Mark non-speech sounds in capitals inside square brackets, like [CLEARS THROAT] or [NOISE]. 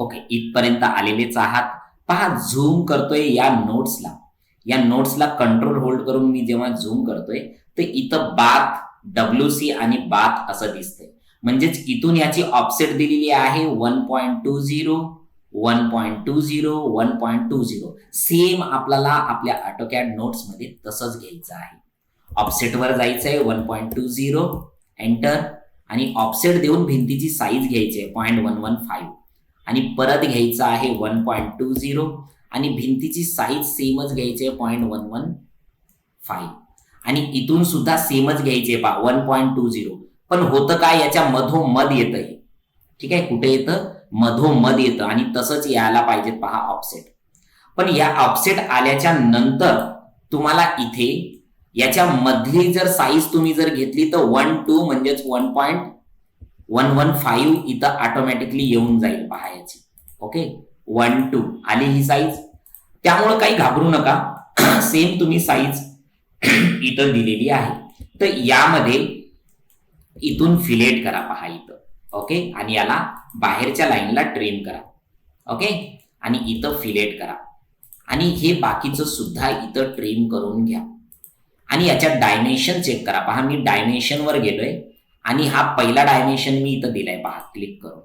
Okay इथपर्यंत आलेलेच आहात. पहा झूम करतोय या नोट्सला या नोट्सला कंट्रोल होल्ड करून मी जेव्हा झूम करतोय तर इथं बाथ डब्ल्यू सी आणि बाथ असं दिसतंय. म्हणजेच इथून याची ऑफसेट दिलेली आहे one point two zero one point two zero one point two zero same आपल्याला आपल्या ऑटोकॅड नोट्समध्ये तसंच घ्यायचं आहे. ऑफसेटवर जायचं आहे one point two zero enter आणि ऑफसेट देऊन भिंतीची साईज घ्यायची आहे पॉईंट वन वन फाईव्ह आणि परत घ्यायचं आहे वन पॉईंट टू झिरो आणि भिंतीची साईज सेमच घ्यायची आहे पॉईंट वन वन फाईव्ह आणि इथून सुद्धा सेमच घ्यायचे पहा वन पॉईंट टू झिरो पण होतं काय? याच्या मधोमध येतं हे ठीक आहे? कुठे येतं? मधोमध येतं. आणि तसंच यायला पाहिजे पहा ऑफसेट पण या ऑफसेट आल्याच्यानंतर तुम्हाला इथे याच्या मधली जर साईज तुम्ही जर घेतली तर वन टू म्हणजेच one point one one five इथं ऑटोमॅटिकली येऊन जाईल पहा ओके वन टू आली ही साईज त्यामुळं काही घाबरू नका. [CLEARS THROAT] सेम तुम्ही साईज [CLEARS THROAT] इथं दिलेली आहे. तर यामध्ये इथून फिलेट करा पहा इथं. ओके आणि याला बाहेरच्या लाईनला ट्रेन करा. ओके आणि इथं फिलेट करा. आणि हे बाकीचं सुद्धा इथं ट्रेन करून घ्या. आणि याच्यात डायमेन्शन चेक करा. पहा मी डायमेन्शनवर गेलोय. आणि हा पहिला डायमेन्शन मी इथं दिलाय पहा क्लिक करून.